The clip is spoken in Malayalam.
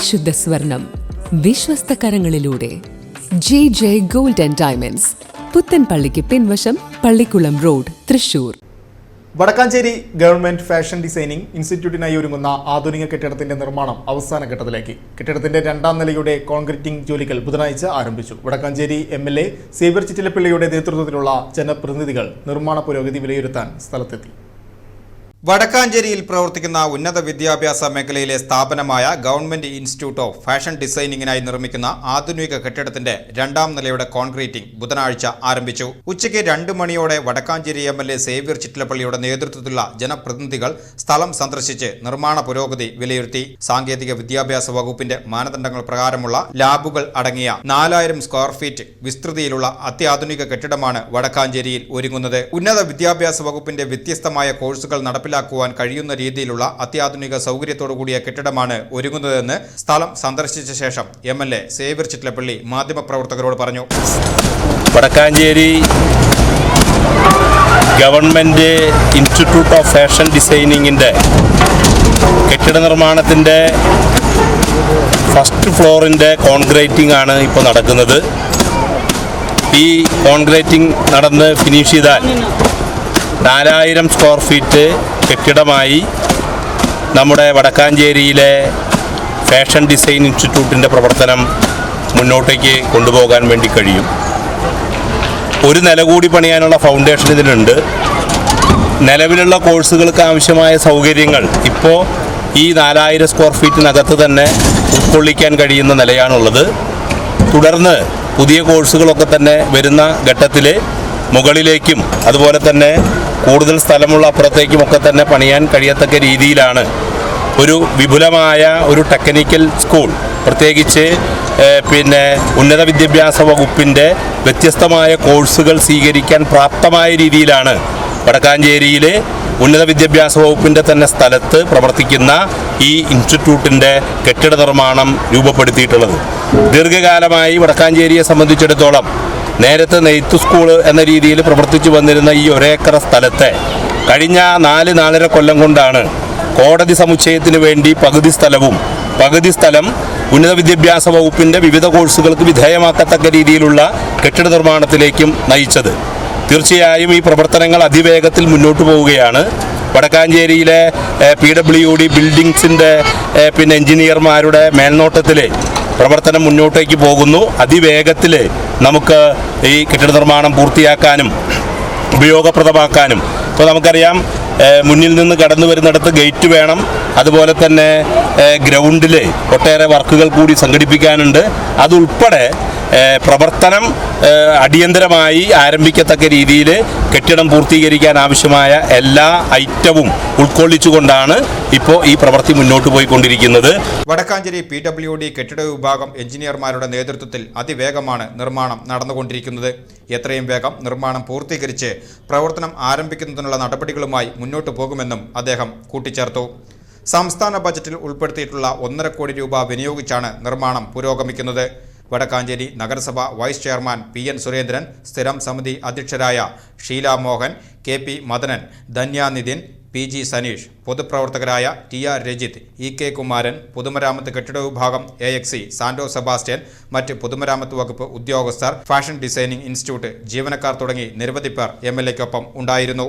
പരിശുദ്ധ സ്വർണം വിശ്വസ്ത കരങ്ങളിലൂടെ J J gold and diamonds പുത്തൻപള്ളിക്ക് പിൻവശം Pallikkulam road Thrissur. Vadakkanchery government fashion designing ഇൻസ്റ്റിറ്റ്യൂട്ടിനായി ഒരുങ്ങുന്ന ആധുനിക കെട്ടിടത്തിന്റെ നിർമ്മാണം അവസാന ഘട്ടത്തിലേക്ക്. കെട്ടിടത്തിന്റെ രണ്ടാം നിലയുടെ കോൺക്രീറ്റിംഗ് ജോലികൾ ബുധനാഴ്ച ആരംഭിച്ചു. Vadakkanchery M L A Xavier ചിറ്റിലപ്പിള്ളിയുടെ നേതൃത്വത്തിലുള്ള ജനപ്രതിനിധികൾ നിർമ്മാണ പുരോഗതി വിലയിരുത്താൻ സ്ഥലത്തെത്തി. വടക്കാഞ്ചേരിയിൽ പ്രവർത്തിക്കുന്ന ഉന്നത വിദ്യാഭ്യാസ മേഖലയിലെ സ്ഥാപനമായ ഗവൺമെന്റ് ഇൻസ്റ്റിറ്റ്യൂട്ട് ഓഫ് ഫാഷൻ ഡിസൈനിങ്ങിനായി നിർമ്മിക്കുന്ന ആധുനിക കെട്ടിടത്തിന്റെ രണ്ടാം നിലയുടെ കോൺക്രീറ്റിംഗ് ബുധനാഴ്ച ആരംഭിച്ചു. ഉച്ചയ്ക്ക് രണ്ട് മണിയോടെ Vadakkanchery M L A Xavier ചിറ്റിലപ്പള്ളിയുടെ നേതൃത്വത്തിലുള്ള ജനപ്രതിനിധികൾ സ്ഥലം സന്ദർശിച്ച് നിർമ്മാണ പുരോഗതി വിലയിരുത്തി. സാങ്കേതിക വിദ്യാഭ്യാസ വകുപ്പിന്റെ മാനദണ്ഡങ്ങൾ പ്രകാരമുള്ള ലാബുകൾ അടങ്ങിയ നാലായിരം സ്ക്വയർ ഫീറ്റ് വിസ്തൃതിയിലുള്ള അത്യാധുനിക കെട്ടിടമാണ് വടക്കാഞ്ചേരിയിൽ ഒരുങ്ങുന്നത്. ഉന്നത വിദ്യാഭ്യാസ വകുപ്പിന്റെ വ്യത്യസ്തമായ കോഴ്സുകൾ നടപ്പിലാക്കുവാൻ കഴിയുന്ന രീതിയിലുള്ള അത്യാധുനിക സൗകര്യത്തോടു കൂടിയ കെട്ടിടമാണ് ഒരുങ്ങുന്നതെന്ന് സ്ഥലം സന്ദർശിച്ച ശേഷം M L A Xavier Chittilappally മാധ്യമപ്രവർത്തകരോട് പറഞ്ഞു. Vadakkanchery government institute of fashion ഡിസൈനിങ്ങിന്റെ കെട്ടിട നിർമ്മാണത്തിന്റെ ഫസ്റ്റ് ഫ്ലോറിന്റെ കോൺക്രീറ്റിംഗ് ആണ് ഇപ്പോൾ നടക്കുന്നത്. ഈ കോൺക്രീറ്റിംഗ് നടന്ന് ഫിനിഷ് ചെയ്താൽ നാലായിരം സ്ക്വയർ ഫീറ്റ് കെട്ടിടമായി നമ്മുടെ വടക്കാഞ്ചേരിയിലെ ഫാഷൻ ഡിസൈൻ ഇൻസ്റ്റിറ്റ്യൂട്ടിന്റെ പ്രവർത്തനം മുന്നോട്ടേക്ക് കൊണ്ടുപോകാൻ വേണ്ടി കഴിയും. ഒരു നില കൂടി പണിയാനുള്ള ഫൗണ്ടേഷൻ ഇതിനുണ്ട് നിലവിലുള്ള കോഴ്സുകൾക്ക് ആവശ്യമായ സൗകര്യങ്ങൾ ഇപ്പോൾ ഈ നാലായിരം സ്ക്വയർ ഫീറ്റിനകത്ത് തന്നെ ഉൾക്കൊള്ളിക്കാൻ കഴിയുന്ന നിലയാണുള്ളത്. തുടർന്ന് പുതിയ കോഴ്സുകളൊക്കെ തന്നെ വരുന്ന ഘട്ടത്തിൽ മുകളിലേക്കും അതുപോലെ തന്നെ കൂടുതൽ സ്ഥലമുള്ള അപ്പുറത്തേക്കും ഒക്കെ തന്നെ പണിയാൻ കഴിയത്തക്ക രീതിയിലാണ് ഒരു വിപുലമായ ഒരു ടെക്നിക്കൽ സ്കൂൾ പ്രത്യേകിച്ച് പിന്നെ ഉന്നത വിദ്യാഭ്യാസ വകുപ്പിന്റെ വ്യത്യസ്തമായ കോഴ്സുകൾ സ്വീകരിക്കാൻ പ്രാപ്തമായ രീതിയിലാണ് വടക്കാഞ്ചേരിയിലെ ഉന്നത വിദ്യാഭ്യാസ വകുപ്പിന്റെ തന്നെ സ്ഥലത്ത് പ്രവർത്തിക്കുന്ന ഈ ഇൻസ്റ്റിറ്റ്യൂട്ടിന്റെ കെട്ടിട നിർമ്മാണം രൂപപ്പെടുത്തിയിട്ടുള്ളത്. ദീർഘകാലമായി വടക്കാഞ്ചേരിയെ സംബന്ധിച്ചിടത്തോളം നേരത്തെ നെയ്ത്ത് സ്കൂൾ എന്ന രീതിയിൽ പ്രവർത്തിച്ചു വന്നിരുന്ന ഈ ഒരേക്കർ സ്ഥലത്തെ കഴിഞ്ഞ നാല് നാലര കൊല്ലം കൊണ്ടാണ് കോടതി സമുച്ചയത്തിന് വേണ്ടി പകുതി സ്ഥലവും പകുതി സ്ഥലം ഉന്നത വിദ്യാഭ്യാസ വകുപ്പിന്റെ വിവിധ കോഴ്സുകൾക്ക് വിധേയമാക്കത്തക്ക രീതിയിലുള്ള കെട്ടിട നിർമ്മാണത്തിലേക്കും നയിച്ചത്. തീർച്ചയായും ഈ പ്രവർത്തനങ്ങൾ അതിവേഗത്തിൽ മുന്നോട്ട് പോവുകയാണ്. വടക്കാഞ്ചേരിയിലെ പി ഡബ്ല്യു ഡി ബിൽഡിങ്സിന്റെ പിന്നെ എഞ്ചിനീയർമാരുടെ മേൽനോട്ടത്തിൽ പ്രവർത്തനം മുന്നോട്ടേക്ക് പോകുന്നു. അതിവേഗത്തിൽ നമുക്ക് ഈ കെട്ടിട നിർമ്മാണം പൂർത്തിയാക്കാനും ഉപയോഗപ്രദമാക്കാനും. ഇപ്പോൾ നമുക്കറിയാം മുന്നിൽ നിന്ന് കടന്നു വരുന്നിടത്ത് ഗേറ്റ് വേണം. അതുപോലെ തന്നെ ഗ്രൗണ്ടിലെ ഒട്ടേറെ വർക്കുകൾ കൂടി സംഘടിപ്പിക്കാനുണ്ട്. അതുൾപ്പെടെ പ്രവർത്തനം അടിയന്തരമായി ആരംഭിക്കത്തക്ക രീതിയിൽ കെട്ടിടം പൂർത്തീകരിക്കാൻ ആവശ്യമായ എല്ലാ ഐറ്റവും ഉൾക്കൊള്ളിച്ചുകൊണ്ടാണ് ഇപ്പോൾ ഈ പ്രവൃത്തി മുന്നോട്ട് പോയിക്കൊണ്ടിരിക്കുന്നത്. വടക്കാഞ്ചേരി പി ഡബ്ല്യു ഡി കെട്ടിട വിഭാഗം എഞ്ചിനീയർമാരുടെ നേതൃത്വത്തിൽ അതിവേഗമാണ് നിർമ്മാണം നടന്നുകൊണ്ടിരിക്കുന്നത്. എത്രയും വേഗം നിർമ്മാണം പൂർത്തീകരിച്ച് പ്രവർത്തനം ആരംഭിക്കുന്നതിനുള്ള നടപടികളുമായി മുന്നോട്ടു പോകുമെന്നും അദ്ദേഹം കൂട്ടിച്ചേർത്തു. സംസ്ഥാന ബജറ്റിൽ ഉൾപ്പെടുത്തിയിട്ടുള്ള ഒന്നര കോടി രൂപ വിനിയോഗിച്ചാണ് നിർമ്മാണം പുരോഗമിക്കുന്നത്. വടക്കാഞ്ചേരി നഗരസഭ vice chairman P N Surendran സ്ഥിരം സമിതി അധ്യക്ഷരായ Sheela Mohan K P Madanan Dhanya Nithin P G Saneesh പൊതുപ്രവർത്തകരായ T R Rajith E K Kumaran പൊതുമരാമത്ത് കെട്ടിട വിഭാഗം എ എക്സ് സാന്റോ സെബാസ്റ്റ്യൻ മറ്റ് പുതുമരാമത്ത് വകുപ്പ് ഉദ്യോഗസ്ഥർ ഫാഷൻ ഡിസൈനിംഗ് ഇൻസ്റ്റിറ്റ്യൂട്ട് ജീവനക്കാർ തുടങ്ങി നിരവധി പേർ എം ഉണ്ടായിരുന്നു.